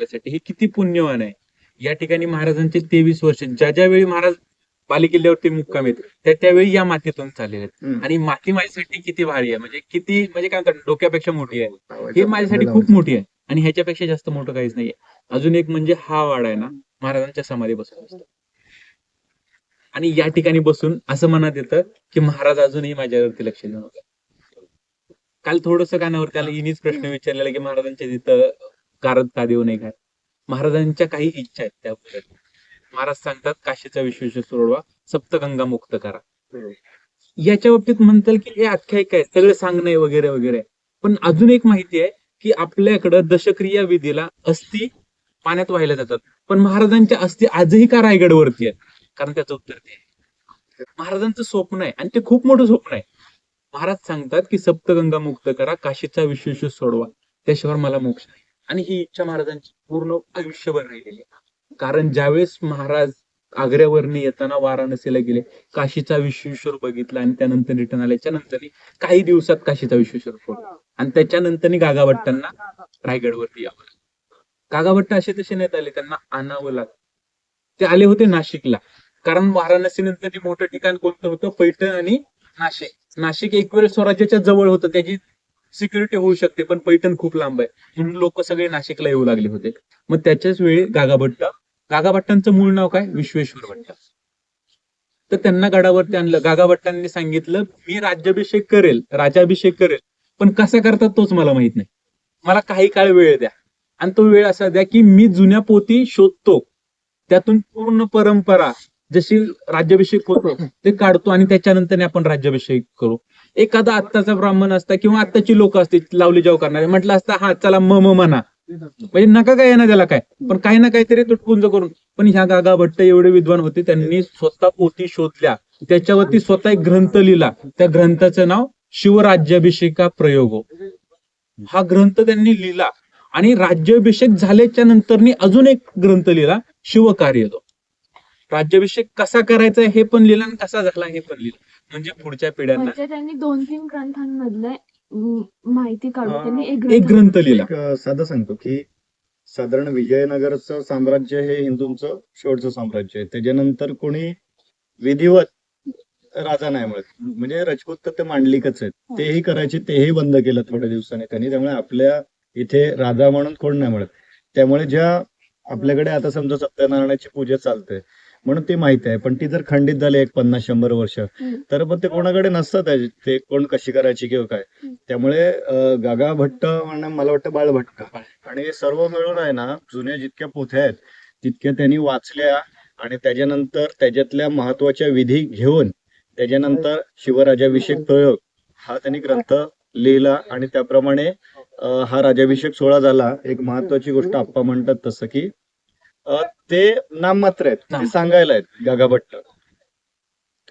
आपल्यासाठी हे किती पुण्यवान आहे. या ठिकाणी महाराजांचे तेवीस वर्ष ज्या ज्या वेळी महाराज बालेकिल्ल्यावरती मुक्काम आहेत त्या त्यावेळी या मातीतून चाललेले आहेत. आणि माती माझ्यासाठी किती भारी आहे म्हणजे किती म्हणजे काय म्हणतात डोक्यापेक्षा मोठी आहे. हे माझ्यासाठी खूप मोठी आहे. आणि ह्याच्यापेक्षा जास्त मोठं काहीच नाहीये. अजून एक म्हणजे हा वाडा आहे ना महाराजांच्या समाधी बसून असतो. आणि या ठिकाणी बसून असं मनात येतं की महाराज अजूनही माझ्यावरती लक्ष होते. काल थोडस कानावरती आलं इनीच प्रश्न विचारलेला की महाराजांच्या तिथं कारद का देऊ नये काय महाराजांच्या काही इच्छा आहेत त्या पुढे. महाराज सांगतात काशीचा विश्वेश्वर सोडवा सप्तगंगा मुक्त करा. याच्या बाबतीत म्हणताल की हे आख्यायिका आहे सगळं सांगणे वगैरे वगैरे. पण अजून एक माहिती आहे की आपल्याकडं दशक्रिया विधीला अस्थि पाण्यात वाहिल्या जातात. पण महाराजांच्या अस्थि आजही का रायगडवरती आहेत? कारण त्याचं उत्तर ते महाराजांचं स्वप्न आहे आणि ते खूप मोठं स्वप्न आहे. महाराज सांगतात की सप्तगंगा मुक्त करा काशीचा विश्वेश्वर सोडवा. त्याशिवाय मला मोक्ष नाही. आणि ही इच्छा महाराजांची पूर्ण आयुष्यभर राहिलेली कारण ज्यावेळेस महाराज आग्र्यावरनी येताना वाराणसीला गेले काशीचा विश्वेश्वर बघितला आणि त्यानंतर रिटर्न आल्याच्यानंतर काही दिवसात काशीचा विश्वेश्वर आणि त्याच्यानंतर गागाभट्टांना रायगडवरती यावं लागलं. गागाभट्ट असे तसे नाहीत आले त्यांना आणावं लागलं. ते आले होते नाशिकला. कारण वाराणसी नंतर मोठं ठिकाण कोणतं होतं? पैठण आणि नाशिक. नाशिक एक वेळ स्वराज्याच्या जवळ होतं. त्याची सिक्युरिटी होऊ शकते पण पैठण खूप लांब आहे. म्हणून लोक सगळे नाशिकला येऊ लागले होते. मग त्याच्याच वेळी गागाभट्ट गागाभट्टांचं मूळ नाव काय? विश्वेश्वर भट्ट. तर त्यांना गडावरती आणलं. गागाभट्टांनी सांगितलं मी राज्याभिषेक करेल राजाभिषेक करेल पण कसा करतात तोच मला माहीत नाही. मला काही काळ वेळ द्या. आणि तो वेळ असा द्या की मी जुन्या पोती शोधतो. त्यातून पूर्ण परंपरा जशी राज्याभिषेक होतो ते काढतो आणि त्याच्यानंतर आपण राज्याभिषेक करू. एखादा आत्ताचा ब्राह्मण असता किंवा आत्ताची लोक असतील लावली जाऊ करणारे म्हटलं असता हा चला म म म्हणा. म्हणजे नका काय ना त्याला काय. पण काही ना काहीतरी तुटपुंज करून. पण ह्या गागा भट्ट एवढे विद्वान होते त्यांनी स्वतः पोथी शोधल्या. त्याच्यावरती स्वतः एक ग्रंथ लिहिला. त्या ग्रंथाचं नाव शिवराज्याभिषेका प्रयोग. हा ग्रंथ त्यांनी लिहिला. आणि राज्याभिषेक झाल्याच्या नंतरनी अजून एक ग्रंथ लिहिला शिवकार्य तो. राज्याभिषेक कसा करायचा हे पण लिहिला आणि कसा झाला हे पण लिहिलं. म्हणजे पुढच्या पिढ्यांना. म्हणजे त्यांनी दोन तीन ग्रंथांमधले माहिती काढून त्यांनी एक एक ग्रंथ ग्रंथ लिहिला. एक अं, साधं सांगतो की साधारण विजयनगरचं साम्राज्य हे हिंदूंचं शेवटचं साम्राज्य आहे. त्याच्यानंतर कोणी विधिवत राजा नाही मिळत म्हणजे राजपूत तर ते मांडलिकच आहेत. तेही करायचे तेही बंद केलं थोड्या दिवसांनी. त्यांनी त्यामुळे आपल्या इथे राजा म्हणून कोण नाही मिळत त्यामुळे ज्या आपल्याकडे आता समजा सत्यनारायणाची पूजा चालते म्हणून ती माहिती आहे पण ती जर खंडित झाली एक पन्नास शंभर वर्ष. तर मग ते कोणाकडे नसतात. ते कोण कशी करायची किंवा काय. त्यामुळे गागा भट्ट मला वाटतं बाळ भट्ट आणि हे सर्व मिळून आहे ना जुन्या जितक्या पोथ्या आहेत तितक्या त्यांनी वाचल्या आणि त्याच्यानंतर त्याच्यातल्या महत्त्वाच्या विधी घेऊन त्याच्यानंतर शिवराजाभिषेक प्रयोग हा त्यांनी ग्रंथ लिहिला आणि त्याप्रमाणे हा राजाभिषेक सोहळा झाला एक महत्वाची गोष्ट आप्पा म्हणतात तसं की अं, ते नाममात्र आहेत. ते नाम. सांगायला आहेत गागा भट्ट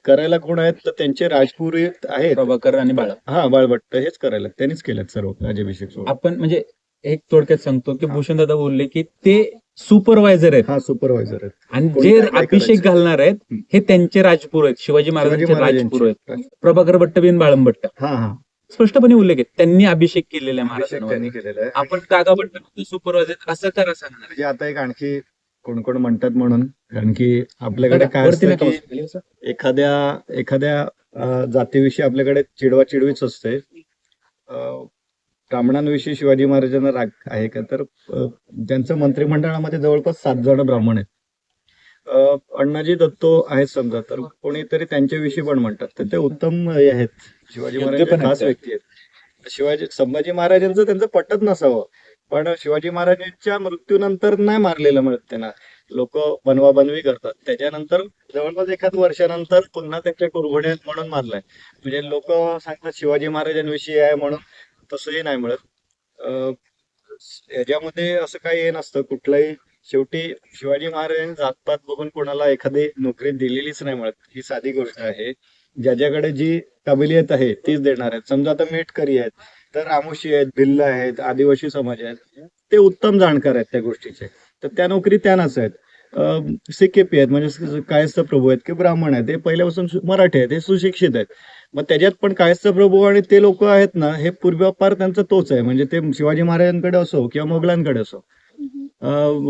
करायला कोण आहेत? तर त्यांचे राजपुरोहित आहेत. प्रभाकर आणि बाळा. हा बाळभट्ट हेच करायला त्यांनीच केलं सर्व राजाभिषेक सोहळा. आपण म्हणजे एक थोडक्यात सांगतो की भूषण दादा बोलले की ते सुपरवायझर आहेत. हा सुपरवायझर आहेत. आणि कोणी जे काय काय अभिषेक करायचं? घालणार आहेत. हे त्यांचे राजपूर आहेत. शिवाजी महाराजांचे राजपूर आहेत. महाराजांचे. प्रभाकर भट्ट बिन बाळंभट्ट. हा हा. स्पष्टपणे उल्लेख आहे त्यांनी अभिषेक केलेला आहे अभिषेक महाराजांवर. त्यांनी केलेला आहे. आपण कागा भट्ट सुपरवायझर असं करा सांगणार म्हणजे आता एक आणखी कोण कोण म्हणतात म्हणून? कारण की आपल्याकडे काय असतं की. एखाद्या एखाद्या जातीविषयी आपल्याकडे चिडवा चिडवीच असते ब्राह्मणांविषयी शिवाजी महाराजांना राग आहे का? तर त्यांचं मंत्रिमंडळामध्ये जवळपास सात जण ब्राह्मण आहेत. अण्णाजी दत्तो आहेत समजा तर कोणीतरी त्यांच्याविषयी पण म्हणतात. तर ते उत्तम हे आहेत. शिवाजी महाराज खास. व्यक्ती आहेत. शिवाजी संभाजी महाराजांचं त्यांचं पटत नसावं. पण शिवाजी महाराजांच्या मृत्यूनंतर नाही मारलेलं मिळत त्यांना. लोक बनवाबनवी करतात. त्याच्यानंतर जवळपास एखाद वर्षानंतर पुन्हा त्यांच्या कुरघोड्यात म्हणून मारलाय. म्हणजे लोक सांगतात शिवाजी महाराजांविषयी आहे म्हणून तसंही नाही मिळत. याच्यामध्ये असं काही हे नसतं. कुठलाही शेवटी शिवाजी महाराजांनी जातपात बघून कोणाला एखादी नोकरी दिलेलीच नाही मिळत. ही साधी गोष्ट आहे. ज्याच्याकडे जी काबिलियत आहे तीच देणार आहेत. समजा आता मेटकरी आहेत. तर रामोशी आहेत भिल्ल आहेत आदिवासी समाज आहेत ते उत्तम जाणकार आहेत त्या गोष्टीचे. तर त्या नोकरी त्यांनाच आहेत. सिकेपी आहेत म्हणजे कायस्थ प्रभू आहेत की ब्राह्मण आहेत हे पहिल्यापासून मराठी आहेत हे सुशिक्षित आहेत. मग त्याच्यात पण कायस्थ प्रभू आणि ते लोक आहेत ना हे पूर्वापार त्यांचा तोच आहे. म्हणजे ते शिवाजी महाराजांकडे असो किंवा मोगलांकडे असो.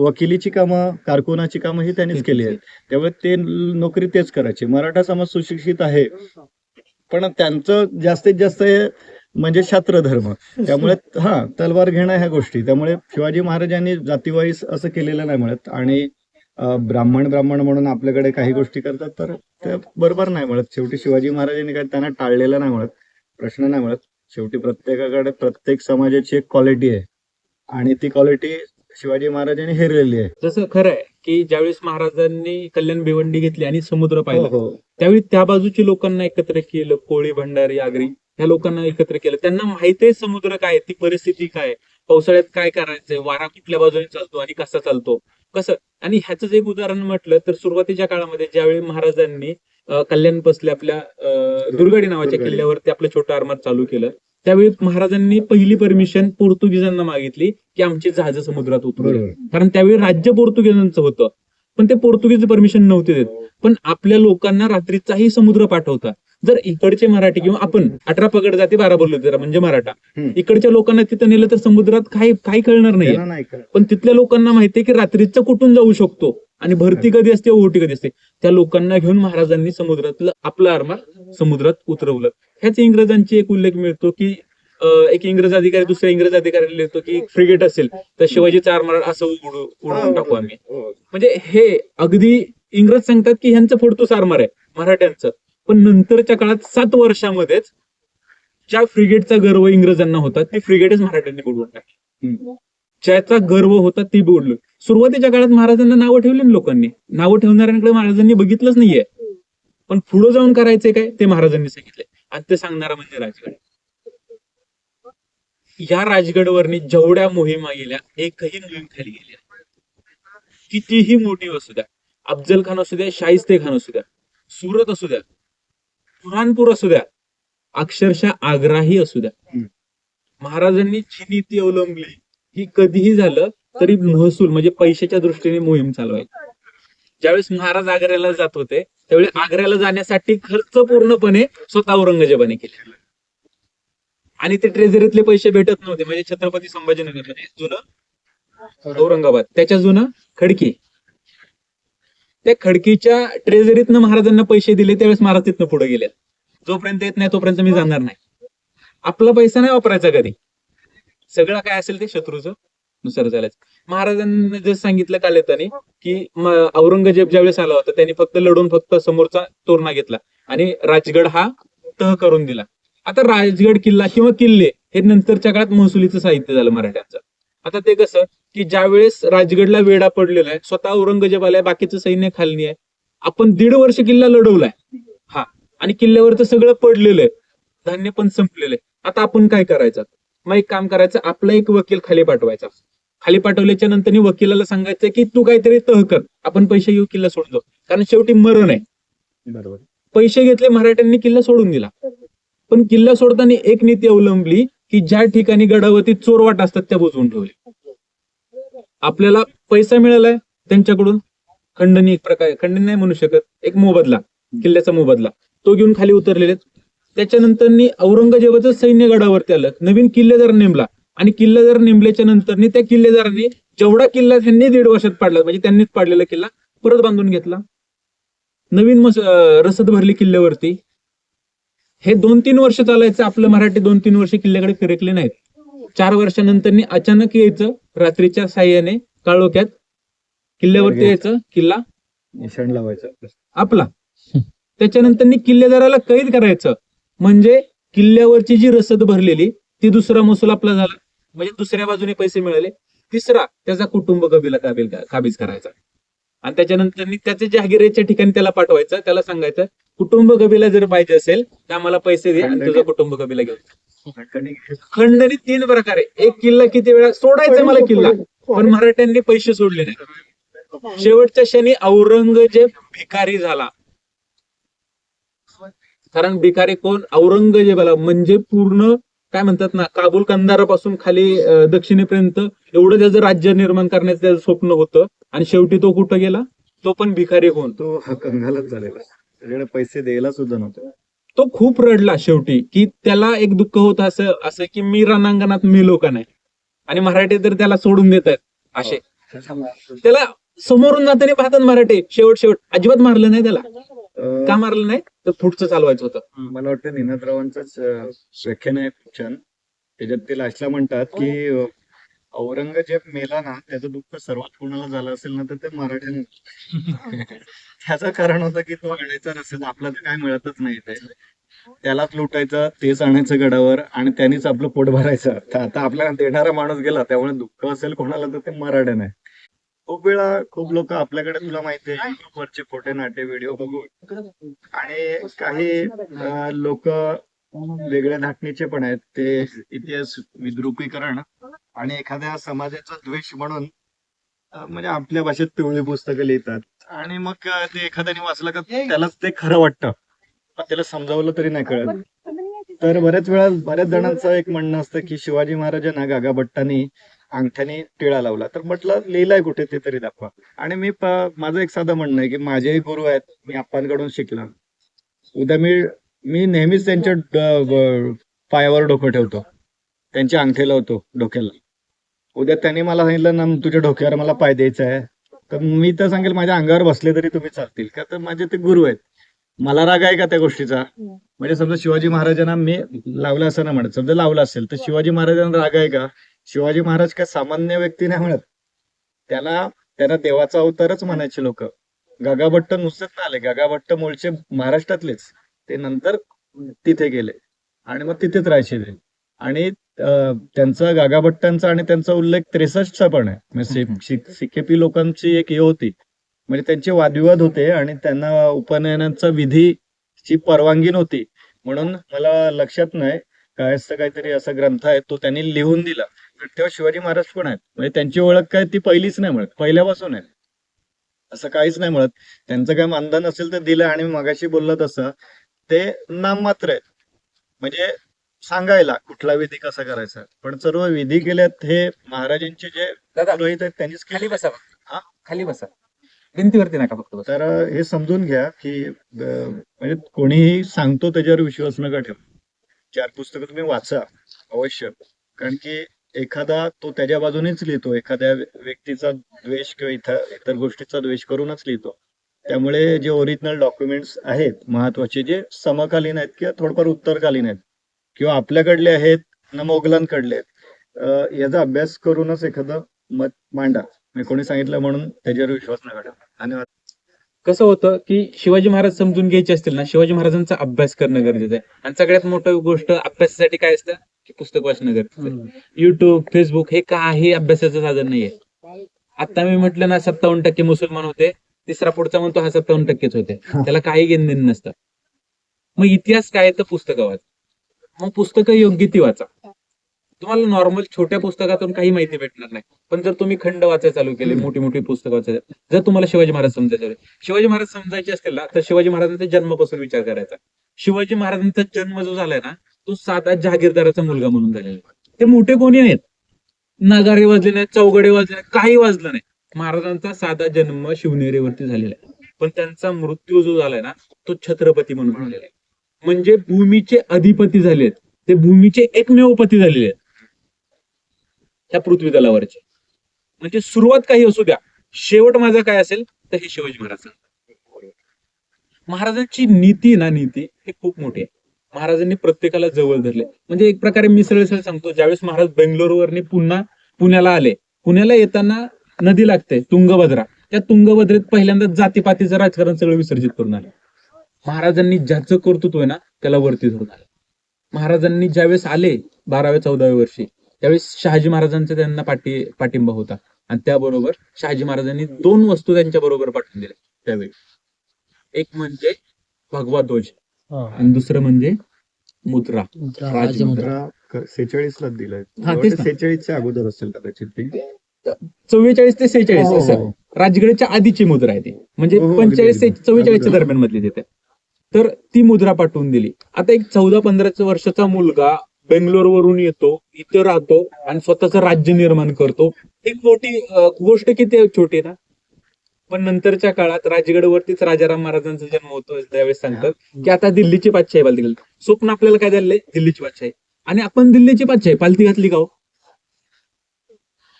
वकिलीची कामं कारकुनाची कामं ही त्यांनीच केली आहेत. त्यामुळे ते नोकरी तेच करायची. मराठा समाज सुशिक्षित आहे. पण त्यांचं जास्तीत जास्त हे म्हणजे शास्त्र धर्म त्यामुळे हा तलवार घेणं ह्या गोष्टी. त्यामुळे शिवाजी महाराजांनी जातीवाईज असं केलेलं नाही म्हणत. आणि ब्राह्मण ब्राह्मण म्हणून आपल्याकडे काही गोष्टी करतात तर ते बरोबर नाही म्हणत. शेवटी शिवाजी महाराजांनी काही त्यांना टाळलेलं नाही म्हणत. प्रश्न नाही म्हणत. शेवटी प्रत्येकाकडे प्रत्येक समाजाची एक क्वालिटी आहे. आणि ती क्वालिटी शिवाजी महाराजांनी हेरलेली आहे. जसं खरं आहे की ज्यावेळेस महाराजांनी कल्याण भिवंडी घेतली आणि समुद्र पाहिला हो, हो. त्यावेळी त्या बाजूची लोकांना एकत्र केलं कोळी भंडारी आगरी. ह्या लोकांना एकत्र केलं. त्यांना माहिती आहे समुद्र काय ती परिस्थिती काय पावसाळ्यात काय करायचंय वारा कुठल्या बाजूने चालतो आणि कसा चालतो कसं? आणि ह्याच एक उदाहरण म्हटलं तर सुरुवातीच्या काळामध्ये ज्यावेळी महाराजांनी कल्याण पसले आपल्या दुर्गाडी नावाच्या. किल्ल्यावरती आपलं छोटं आरमार चालू केलं त्यावेळी महाराजांनी पहिली परमिशन पोर्तुगीजांना मागितली की आमची जहाज समुद्रात उतरू कारण त्यावेळी राज्य पोर्तुगीजांचं होतं. पण ते पोर्तुगीज परमिशन नव्हते देत. पण आपल्या लोकांना रात्रीचाही समुद्र पाठवता जर इकडचे मराठी किंवा आपण अठरा पगड जाते बारा बोललो जरा म्हणजे मराठा. इकडच्या लोकांना तिथं नेलं तर समुद्रात काही काही कळणार नाही. पण तिथल्या लोकांना माहितीये की रात्रीचं कुठून जाऊ शकतो आणि भरती कधी असते ओटी कधी असते त्या लोकांना घेऊन महाराजांनी समुद्रातलं आपलं आरमार समुद्रात उतरवलं ह्याच इंग्रजांची एक उल्लेख मिळतो की एक इंग्रज अधिकारी दुसऱ्या इंग्रज अधिकाऱ्याला लिहितो की फ्रिगेट असेल तर शिवाजीचा आरमार असं उडू उडवून टाकू आम्ही हो. म्हणजे हे अगदी इंग्रज सांगतात की ह्यांचं फोडतोस आरमार आहे मराठ्यांचं पण नंतरच्या काळात सात वर्षामध्येच ज्या फ्रिगेटचा गर्व इंग्रजांना होता ती फ्रिगेटच मराठ्यांनी बुडवून टाकली. ज्याचा गर्व होता ती बुडली. सुरुवातीच्या काळात महाराजांना नावं ठेवली ना लोकांनी. नावं ठेवणाऱ्यांकडे महाराजांनी बघितलंच नाहीये. पण पुढे जाऊन करायचे काय? ते महाराजांनी सांगितले आणि ते सांगणारा म्हणजे राजगड. या राजगडवरनी जेवढ्या मोहिमा गेल्या एकही मोहीम खाली गेली नाही. कितीही मोठी असू द्या अफजल खान असू द्या शाहिस्ते खान असू द्या सुरत असू द्या बुरहानपूर असू द्या. अक्षरशः आग्राही असू द्या. महाराजांनी जी नीती अवलंबली ही कधीही झालं तरी महसूल म्हणजे पैशाच्या दृष्टीने मोहीम चालवायची. ज्यावेळेस महाराज आग्र्याला जात होते त्यावेळी आग्र्याला जाण्यासाठी खर्च पूर्णपणे स्वतः औरंगजेबाने केले आणि ते ट्रेझरीतले पैसे भेटत नव्हते म्हणजे छत्रपती संभाजीनगर म्हणजे जुनं औरंगाबाद त्याच्या जुनं खडकी. त्या खडकीच्या ट्रेझरीतनं महाराजांना पैसे दिले त्यावेळेस महाराज तिथनं पुढे गेले. जोपर्यंत येत नाही तोपर्यंत मी जाणार नाही. आपला पैसा नाही वापरायचा कधी. सगळं काय असेल ते शत्रूचं नुसार झाल्याच महाराजांनी जर सांगितलं काल येताना की औरंगजेब ज्यावेळेस आला होता त्यांनी फक्त लढून फक्त समोरचा तोरणा घेतला आणि राजगड हा तह करून दिला. आता राजगड किल्ला किंवा किल्ले हे नंतरच्या काळात महसुलीचं साहित्य झालं मराठ्यांचं. आता ते कसं की ज्यावेळेस राजगडला वेढा पडलेला आहे स्वतः औरंगजेब आलाय बाकीचं सैन्य खालनी आहे. आपण दीड वर्ष किल्ला लढवलाय. हा. आणि किल्ल्यावरचं सगळं पडलेलं आहे. धान्य पण संपलेलं आहे. आता आपण काय करायचं? मग एक काम करायचं आपला एक वकील खाली पाठवायचा. खाली पाठवल्याच्या नंतर वकिलाला सांगायचं की तू काहीतरी तह कर. आपण पैसे घेऊ किल्ला सोडून जाऊ कारण शेवटी मरण आहे. बरोबर. पैसे घेतले मराठ्यांनी किल्ला सोडून दिला. पण किल्ला सोडताना एक नीती अवलंबली की ज्या ठिकाणी गडावरती चोरवाट असतात त्या बुजवून ठेवले आपल्याला पैसा मिळालाय त्यांच्याकडून. खंडणी एक प्रकार खंडणी नाही म्हणू शकत. एक मोबदला किल्ल्याचा मोबदला. तो घेऊन खाली उतरलेले त्याच्यानंतर औरंगजेबाचं सैन्य गडावरती आलं. नवीन किल्लेदार नेमला. आणि किल्लेदार नेमल्याच्या नंतर त्या किल्लेदारांनी जेवढा किल्ला त्यांनी दीड वर्षात पाडला म्हणजे त्यांनीच पाडलेला किल्ला परत बांधून घेतला. नवीन मस रसद भरली किल्ल्यावरती. हे दोन तीन वर्ष चालायचं. आपलं मराठी दोन तीन वर्ष किल्ल्याकडे फिरकले नाहीत. चार वर्षानंतर अचानक यायचं रात्रीच्या साह्याने काळोख्यात किल्ल्यावरती यायचं किल्ला. निशाण लावायचं आपला. त्याच्यानंतर किल्लेदाराला कैद करायचं. म्हणजे किल्ल्यावरची जी रसद भरलेली ती दुसरा महसूल आपला झाला. म्हणजे दुसऱ्या बाजूने पैसे मिळाले तिसरा त्याचा कुटुंब कबीला काबील काबीज करायचा. आणि त्याच्यानंतर त्याचे जहागिरीच्या ठिकाणी त्याला पाठवायचं त्याला सांगायचं कुटुंब कबीला जर पाहिजे असेल तर आम्हाला पैसे दे आणि तुझा कुटुंब कबीला घेऊन. खंडणी. तीन प्रकारे. एक किल्ला किती वेळा सोडायचा मला किल्ला पण मराठ्यांनी पैसे सोडले नाही शेवटच्या क्षणी औरंगजेब भिकारी झाला. कारण भिकारी कोण? औरंगजेबाला. म्हणजे पूर्ण काय म्हणतात ना काबुल कंदारापासून खाली दक्षिणेपर्यंत एवढं त्याचं राज्य निर्माण करण्याचं त्याचं स्वप्न होतं. आणि शेवटी तो कुठं गेला? तो पण भिकारी होऊन. तो हा कंगालच झालेला. त्याच्याकडे पैसे द्यायला सुद्धा नव्हते. तो खूप रडला शेवटी की त्याला एक दुःख होत असं असं की मी रणांगणात मेलो का नाही? आणि मराठी तर त्याला सोडून देत आहेत असे. त्याला समोरून जाताना पाहतात मराठे. शेवट शेवट. अजिबात मारलं नाही त्याला. का मारलं नाही? तर पुढचं चालवायचं होतं. मला वाटतं निनादरावांचंच व्याख्यान आहे छान. त्याच्यात ते लास्टला म्हणतात की औरंगजेब मेला ना त्याचं दुःख सर्वात कोणाला झालं असेल ना तर ते मराठ्यांना. त्याचं कारण होतं की तो आणायचा नसेल आपला तर काय मिळतच नाही ते त्यालाच लुटायचं तेच आणायचं गडावर आणि त्यांनीच आपलं पोट भरायचं. तर आता आपल्याला देणारा माणूस गेला त्यामुळे दुःख असेल कोणाला तर ते मराठ्याने खूप वेळा खूप लोक आपल्याकडे तुला माहिती आहे YouTube वरचे खोटे नाटे व्हिडिओ बघून. आणि काही लोक वेगळ्या धाटणीचे पण आहेत. ते इतिहास विद्रुपीकरण आणि एखाद्या समाजाचा द्वेष म्हणून म्हणजे आपल्या भाषेत पिवळी पुस्तकं लिहितात. आणि मग ते एखाद्याने वाचलं का त्यालाच ते खरं वाटतं. पण त्याला समजावलं तरी नाही कळत. तर बऱ्याच वेळा बऱ्याच जणांचं एक म्हणणं असतं की शिवाजी महाराजांना गागाभट्टांनी अंगठ्याने टिळा लावला. तर म्हटलं लिहिलाय कुठे ते तरी दाखवा. आणि मी माझं एक साधं म्हणणं आहे की माझेही गुरु आहेत. मी आप्पांकडून शिकला. उद्या मी मी नेहमीच त्यांच्या ड- ब- पायावर डोकं ठेवतो. त्यांच्या अंगठे लावतो डोक्याला. उद्या त्यांनी मला सांगितलं ना तुझ्या डोक्यावर मला पाय द्यायचा आहे. तर मी तर सांगेल माझ्या अंगावर बसले तरी तुम्ही चालतील. का तर माझे ते गुरु आहेत. मला राग आहे का त्या गोष्टीचा? म्हणजे समजा शिवाजी महाराजांना मी लावलं असं ना म्हणत. समजा लावलं असेल तर शिवाजी महाराजांना राग आहे का? शिवाजी महाराज काय सामान्य व्यक्ती नाही म्हणत. त्याला त्यांना देवाचा अवतारच म्हणायचे लोक. गागाभट्ट नुसतेच ना आले. गागाभट्ट मूळचे महाराष्ट्रातलेच. ते नंतर तिथे गेले. आणि मग तिथेच राहायचे ते. आणि त्यांचा गागाभट्टांचा आणि त्यांचा उल्लेख त्रेसष्टचा पण आहे. म्हणजे. सिकेपी लोकांची एक हे होती. म्हणजे त्यांचे वादविवाद होते आणि त्यांना उपनयनाचा विधीची परवानगी नव्हती. म्हणून मला लक्षात नाही काय काहीतरी असा ग्रंथ आहे तो त्यांनी लिहून दिला. तेव्हा शिवाजी महाराज पण आहेत. म्हणजे त्यांची ओळख काय ती पहिलीच नाही मिळत. पहिल्यापासून आहे. असं काहीच नाही मिळत. त्यांचं काय मानधन असेल तर दिलं आणि मगाशी बोललो तसं. ते नाममात्र आहेत. म्हणजे सांगायला कुठला विधी कसा करायचा? पण सर्व विधी केल्यात हे महाराजांचे जे पुरोहित आहेत त्यांनीच खाली बसा हा? खाली बसा. भिंतीवरती नका फक्त तर हे समजून घ्या की म्हणजे कोणीही सांगतो त्याच्यावर विश्वास नका ठेवू. चार पुस्तकं तुम्ही वाचा अवश्य. कारण की एखादा तो त्याच्या बाजूनेच लिहितो. एखाद्या व्यक्तीचा द्वेष किंवा इतर इतर गोष्टीचा द्वेष करूनच लिहितो. त्यामुळे जे ओरिजिनल डॉक्युमेंट्स आहेत महत्त्वाचे जे समकालीन आहेत किंवा थोडंफार उत्तरकालीन आहेत किंवा आपल्याकडले आहेत ना मोगलांकडले आहेत याचा अभ्यास करूनच एखादं मत मांडा. मी कोणी सांगितलं म्हणून त्याच्यावर विश्वास नका ठेवू. धन्यवाद. कसं होतं की शिवाजी महाराज समजून घ्यायचे असतील ना शिवाजी महाराजांचा अभ्यास करणं गरजेचं आहे. आणि सगळ्यात मोठं गोष्ट अभ्यासासाठी काय असतं? की पुस्तक वाचणं गरजेचं आहे. युट्यूब फेसबुक हे काही अभ्यासाचं साधन नाहीये. आता मी म्हटलं ना सत्तावन्न टक्के मुसलमान होते. तिसरा पुढचा म्हणतो हा सत्तावन्न टक्केच होते. त्याला काही घेणं नसतं. मग इतिहास काय तर पुस्तकं वाचा. मग पुस्तकं योग्य ती वाचा. तुम्हाला नॉर्मल छोट्या पुस्तकातून काही माहिती भेटणार नाही. पण जर तुम्ही खंड वाचायला चालू केले मोठी मोठी पुस्तकं वाचायला जर तुम्हाला शिवाजी महाराज समजायचे शिवाजी महाराज समजायचे असतील ना तर शिवाजी महाराजांचा जन्मापासून विचार करायचा. शिवाजी महाराजांचा जन्म जो झालाय ना तो साधा जहागीरदाराचा मुलगा म्हणून झालेला. ते मोठे कोणी नाहीत नगारे वाजले नाहीत चौगडे वाजले नाहीत काही वाजलं नाही. महाराजांचा साधा जन्म शिवनेरीवरती झालेला आहे. पण त्यांचा मृत्यू जो झालाय ना तो छत्रपती म्हणून झालेला आहे. म्हणजे भूमीचे अधिपती झालेत. ते भूमीचे एकमेव पती झालेले आहेत. ह्या पृथ्वी तलावरचे म्हणजे सुरुवात काही असू द्या. शेवट माझा काय असेल तर हे शिवाजी महाराज महाराजांची नीती ना नीती हे खूप मोठी आहे. महाराजांनी प्रत्येकाला जवळ धरले. म्हणजे एक प्रकारे मी सरळ सरळ सांगतो ज्यावेळेस महाराज बेंगलोरवरने पुन्हा पुण्याला आले पुण्याला येताना नदी लागते तुंगभद्रा. त्या तुंगभद्रेत पहिल्यांदा जातीपातीचं राजकारण सगळं विसर्जित करून आले. महाराजांनी ज्याचं कर्तृत्व आहे ना त्याला वरती धरून आले. महाराजांनी ज्यावेळेस आले बाराव्या चौदाव्या वर्षी त्यावेळेस शहाजी महाराजांचा त्यांना पाठी पाठिंबा होता. आणि त्याबरोबर शहाजी महाराजांनी दोन वस्तू त्यांच्या बरोबर पाठवून दिल्या त्यावेळी. एक म्हणजे भगवा ध्वज आणि दुसरं म्हणजे मुद्रा. राजमुद्रा. सेहेचाळीस ला दिलंय. हा. सेहेचाळीसच्या अगोदर असेल कदाचित ते. चव्वेचाळीस ते सेहेचाळीस हो, हो, असं. हो. राजगडच्या आधीची मुद्रा आहे ती. म्हणजे हो, हो, अगदी, पंचेचाळीस ते अगदी. चव्वेचाळीसच्या. दरम्यान मधली तिथे. तर ती मुद्रा पाठवून दिली. आता एक चौदा पंधरा वर्षाचा मुलगा बेंगलोर वरून येतो इथं राहतो आणि स्वतःचं राज्य निर्माण करतो. एक मोठी अं, गोष्ट किती छोटी ना? पण नंतरच्या काळात राजगडवरतीच राजाराम महाराजांचा जन्म होतो त्यावेळेस सांगतात. की आता दिल्लीची बादशाही पालती घालतो स्वप्न आपल्याला काय झालंय? दिल्लीची बादशाही. आणि आपण दिल्लीची बादशाही. पालती घातली का हो?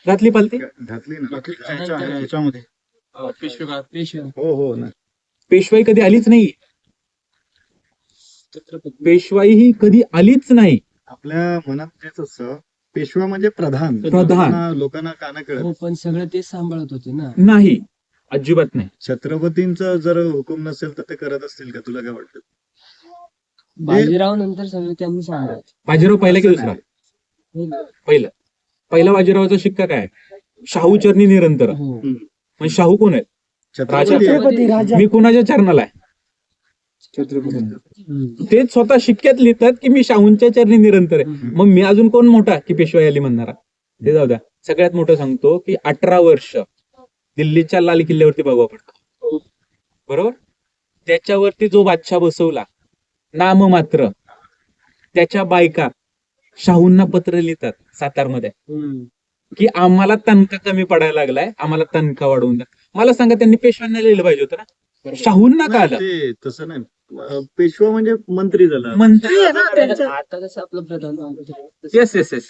घातली पालती? घातली ना. ह्याच्या- ह्याच्यामध्ये हो हो ना. पेशवाई कधी आलीच नाही. पेशवाई ही कधी आलीच नाही. आपल्या मनात तेच असतं. पेशवा म्हणजे प्रधान. प्रधान. लोकांना- लोकांना काना कळत? हो पण सगळं तेच सांभाळत होते ना. नाही. अजिबात नाही. छत्रपतींचा जर हुकूम नसेल तर ते करत असतील का? तुला काय वाटतं? बाजीराव नंतर सगळं त्यांनी सांभाळत. बाजीराव पहिला की दुसरा? पहिलं. पहिला बाजीरावाचा शिक्का काय? शाहू चरणी निरंतर. हो म्हणजे शाहू कोण आहेत? छत्रपती राजा. मी कुणाच्या चरणाला आहे. तेच स्वतः शिक्क्यात लिहितात की मी शाहूंच्या चरणी निरंतर आहे. मग मी अजून कोण मोठा की पेशवाई आली म्हणणारा? ते जाऊ द्या. सगळ्यात मोठं सांगतो की अठरा वर्ष दिल्लीच्या लाल किल्ल्यावरती भगवा पडतो बरोबर? त्याच्यावरती जो बादशाह बसवला नाम मात्र त्याच्या बायका शाहूंना पत्र लिहितात. सातारमध्ये. की आम्हाला तनका कमी पडायला लागलाय आम्हाला तनका वाढवून द्या. मला सांगा त्यांनी पेशव्यांना लिहिलं पाहिजे होतं ना? शाहूंना का आलं? ते तसं नाही. अं, पेशवा म्हणजे मंत्री झाला. मंत्री आहे ना त्यांच्या आता कसं आपलं प्रधानमंत्री येस येस येस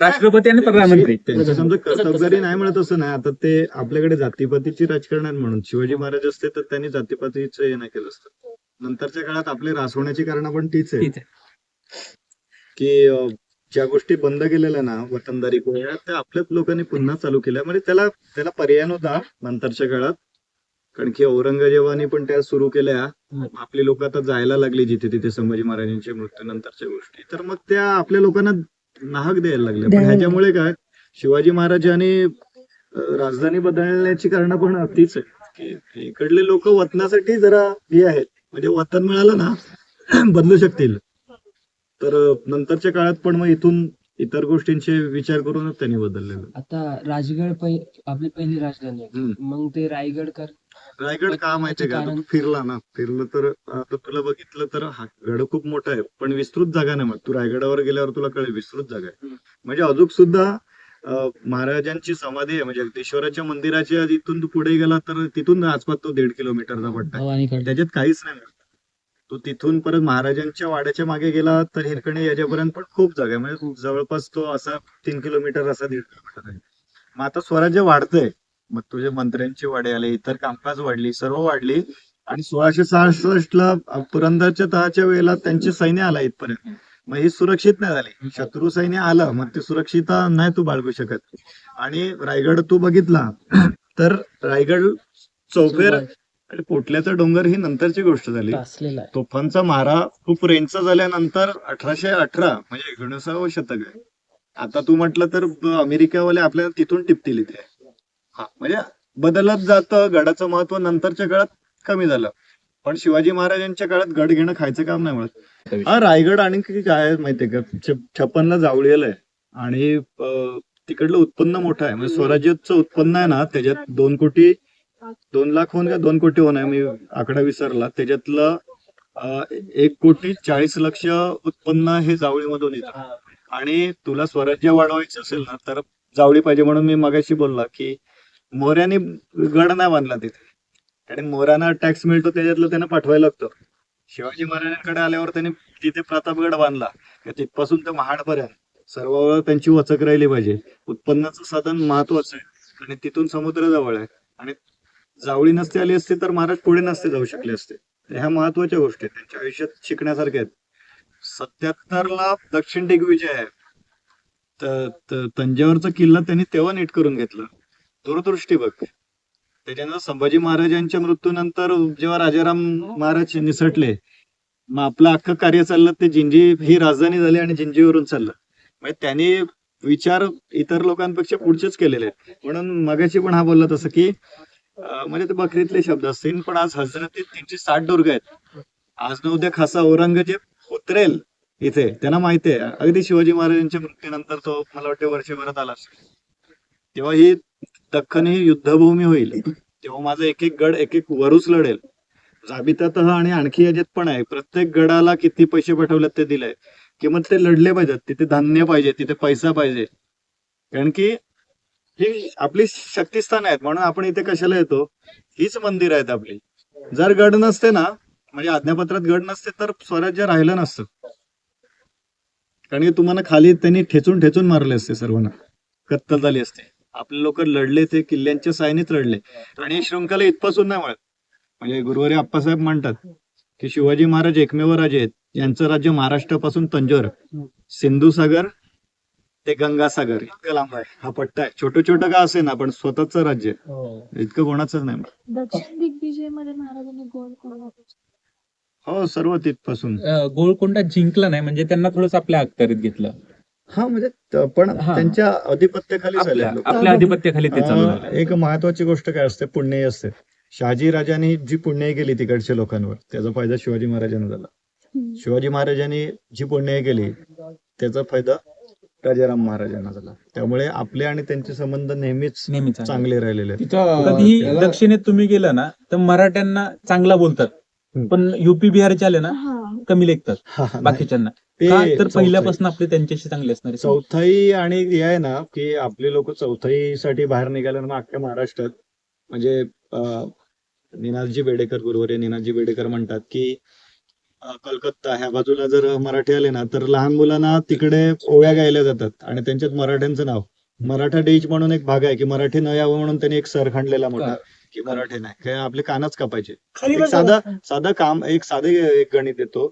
राष्ट्रपती आणि प्रधानमंत्री. त्यांच्या समजा कर्तबगारी नाही म्हणत असं नाही. आता ते आपल्याकडे जातीपातीची राजकारण आहेत म्हणून. शिवाजी महाराज असते तर त्यांनी जातीपातीचं हे नाही केलं असतं. नंतरच्या काळात आपले रास होण्याची कारण पण तीच आहे ठीक आहे की अं, ज्या गोष्टी बंद केलेल्या ना वतनदारी कोळ्या त्या आपल्याच लोकांनी पुन्हा चालू केल्या. म्हणजे त्याला त्याला पर्याय नव्हता नंतरच्या काळात. कारण की औरंगजेबाने पण त्या सुरू केल्या. आपली लोक आता जायला लागली जिथे तिथे संभाजी महाराजांच्या मृत्यूनंतरच्या गोष्टी. तर मग त्या आपल्या लोकांना नाहक द्यायला लागल्या. पण ह्याच्यामुळे काय शिवाजी महाराजांनी राजधानी बदलण्याची कारण पण तीच आहे की इकडले लोक वतनासाठी जरा हे आहेत. म्हणजे वतन मिळालं ना बदलू शकतील. तर नंतरच्या काळात पण मग इथून इतर गोष्टींचे विचार करूनच त्यांनी बदललेलं. आता राजगड पहि- आपली पहिली राजधानी आहे. हम्म. मग ते रायगड कर रायगड का माहितीये का? आता तू फिरला ना. फिरलं तर आता तुला बघितलं तर हा गड खूप मोठा आहे. पण विस्तृत जागा नाही मग तू रायगडावर गेल्यावर तुला कळेल विस्तृत जागा आहे. म्हणजे अजून सुद्धा अं, महाराजांची समाधी आहे. म्हणजे जगदीश्वराच्या मंदिराच्या इथून तू पुढे गेला तर तिथून आसपास तो दीड किलोमीटरचा पट्टा आहे. भवानीकडे. त्याच्यात काहीच नाही तो तिथून परत महाराजांच्या वाड्याच्या मागे गेला तर हिरकणे याच्यापर्यंत पण खूप जागा आहे. म्हणजे जवळपास तो असा तीन किलोमीटर असा दीड किलोमीटर आहे. मग आता स्वराज्य वाढतंय. मग तुझे मंत्र्यांची वाडे आले इतर कामकाज वाढली सर्व वाढली. आणि सोळाशे सहासष्ट ला पुरंदरच्या तहाच्या वेळेला त्यांचे सैन्य आला इथपर्यंत. मग ही सुरक्षित नाही झाली. शत्रू सैन्य आलं मग ते सुरक्षितता नाही तू बाळगू शकत. आणि रायगड तू बघितला. तर रायगड चौफेर पोटल्याचा डोंगर ही नंतरची गोष्ट झाली. तोफांचा मारा खूप रेंजचा झाल्यानंतर अठराशे अठरा म्हणजे एकोणीसावं शतक आहे. आता तू म्हटलं तर अमेरिकावाले आपल्याला तिथून टिपतील इथे. हा म्हणजे बदलत जातं गडाचं महत्त्व नंतरच्या काळात कमी झालं. पण शिवाजी महाराजांच्या काळात गड घेणं खायचं काम नाही मिळत हा रायगड आणखी काय माहितीये का? छप्पनला जावळीला आहे. आणि तिकडलं उत्पन्न मोठं आहे. म्हणजे स्वराज्याचं उत्पन्न आहे ना त्याच्यात दोन कोटी दोन लाख होऊन का? दोन कोटी होऊन आहे. मी आकडा विसरला. त्याच्यातलं एक कोटी चाळीस लक्ष उत्पन्न हे जावळीमधून येतं. आणि तुला स्वराज्य वाढवायचं असेल ना तर जावळी पाहिजे म्हणून मी मगाशी बोलला की मोऱ्याने गड नाही बांधला तिथे. आणि मोऱ्यांना टॅक्स मिळतो त्याच्यातलं त्यांना पाठवायला लागतं. शिवाजी महाराजांकडे आल्यावर त्यांनी तिथे प्रतापगड बांधला. तिथपासून ते महाडपर्यंत सर्व त्यांची वचक राहिली पाहिजे. उत्पन्नाचं साधन महत्वाचं आहे. आणि तिथून समुद्र जवळ आहे. आणि जावळी नसते आली असती तर महाराज पुढे नसते जाऊ शकले असते. ह्या महत्त्वाच्या गोष्टी आहेत. त्यांच्या आयुष्यात शिकण्यासारख्या आहेत. सत्याहत्तर ला दक्षिण दिग्विजय आहे तंजावरचा किल्ला त्यांनी तेव्हा नीट करून घेतला. दूरदृष्टी बघ. त्याच्यानंतर संभाजी महाराजांच्या मृत्यूनंतर जेव्हा राजाराम महाराज निसटले मग आपलं अख्खं कार्य चाललं ते जिंजी ही राजधानी झाली आणि जिंजीवरून चाललं. म्हणजे त्यांनी विचार इतर लोकांपेक्षा पुढचेच केलेले आहेत. म्हणून मगाशी पण हा बोलला तसं की म्हणजे ते बकरीतले शब्द असतील पण आज हजरतीत त्यांची साठ दुर्ग आहेत. आज न उद्या खासा औरंगजेब उतरेल इथे. त्यांना माहिती आहे. अगदी शिवाजी महाराजांच्या मृत्यूनंतर तो मला वाटते वर्षभरात आला तेव्हा ही दख्खन ही युद्धभूमी होईल. तेव्हा माझा एक एक गड एक एक वरूच लढेल. जाबितात आणि आणखी याच्यात पण आहे. प्रत्येक गडाला किती पैसे पाठवलेत ते दिले किंमत ते लढले पाहिजेत. तिथे धान्य पाहिजे तिथे पैसा पाहिजे. कारण की ही आपली शक्तिस्थान आहेत. म्हणून आपण इथे कशाला येतो? हीच मंदिर आहेत आपली. जर गड नसते ना म्हणजे आज्ञापत्रात गड नसते तर स्वराज्य राहिलं नसतं. कारण की तुम्हाला खाली त्यांनी ठेचून ठेचून मारले असते सर्वांना. कत्तल झाली असते. आपले लोक लढले ते किल्ल्यांच्या सायनीच लढले आणि शृंखला इथपासून नाही मिळत म्हणजे गुरुवारी आप्पासाहेब म्हणतात की शिवाजी महाराज एकमेव राजे आहेत. यांचं राज्य महाराष्ट्रापासून तंजोर. सिंधू सागर ते गंगासागर इतकं लांब आहे. हा पट्टा आहे. छोटं छोटं का असे ना पण स्वतःच राज्य आहे. हो. इतकं कोणाचंच नाही. दक्षिण दिग्विजयमध्ये महाराजांनी गोल हो सर्व तिथपासून अं, गोलकोंडा जिंकला नाही म्हणजे त्यांना थोडंसं आपल्या अखत्यारीत घेतलं. हा म्हणजे त- पण हा. त्यांच्या अधिपत्याखाली झाले आपल्या लोक. आपल्या अधिपत्याखाली ते चालू अं, झालं. एक महत्वाची गोष्ट काय असते पुण्यही असते. शहाजी राजांनी जी पुण्याई केली तिकडच्या लोकांवर त्याचा फायदा शिवाजी महाराजांना झाला. शिवाजी महाराजांनी जी पुण्याई केली त्याचा फायदा राजाराम महाराजांना झाला त्यामुळे आपले आणि त्यांचे संबंध नेहमीच नेहमीच. चांगले राहिलेले आहेत त्याला- दक्षिणेत तुम्ही गेला ना तर मराठ्यांना चांगला बोलतात हम्म. पण युपी बिहारचे आले ना हा कमी लेखतात हा, हा, नाही. बाकीच्यांना ते का तर चौथाई. पहिल्यापासून आपले त्यांच्याशी चांगले असणार आहे. चौथाई आणि हे आहे ना की आपले लोक चौथाईसाठी बाहेर निघाल्यानंतर अख्ख्या महाराष्ट्रात म्हणजे अं, निनादजी बेडेकर गुरुवारी निनादजी बेडेकर म्हणतात की कलकत्ता ह्या बाजूला जर मराठी आले ना तर लहान मुलांना तिकडे ओव्या गायल्या जातात आणि त्यांच्यात मराठ्यांचं नाव. मराठा डेज म्हणून एक भाग आहे की मराठी न यावं म्हणून त्यांनी एक सर खणलेला मोठा की मराठी नाही. काय आपले कानच कापायचे. एक साधा साधं काम एक साधे एक गणित येतो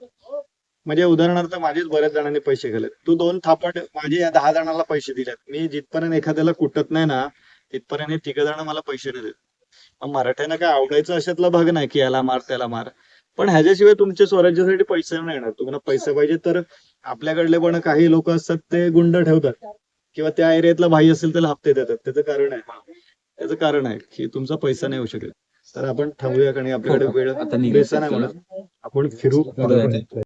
म्हणजे उदाहरणार्थ माझेच बऱ्याच जणांनी पैसे गेलेत तू दोन थापट माझे या दहा जणांना पैसे दिलेत. मी जिथपर्यंत एखाद्याला कुटत नाही ना तिथपर्यंत हे तिघ जण मला पैसे नाही देत मग मराठ्यांना काय आवडायचं अशातला भाग नाही की याला मार त्याला मार. पण ह्याच्याशिवाय तुमच्या स्वराज्यासाठी पैसे नाही येणार. तुम्हाला पैसे पाहिजे तर आपल्याकडले पण काही लोक असतात ते गुंड ठेवतात. किंवा त्या एरियातला भाई असेल त्याला हप्ते देतात. त्याचं कारण आहे. त्याचं कारण आहे की तुमचा पैसा नाही होऊ शकेल. तर आपण थांबूया आणि आपल्याकडे वेळ आता निघायचं. बेसा नाही म्हणत. आपण फिरू.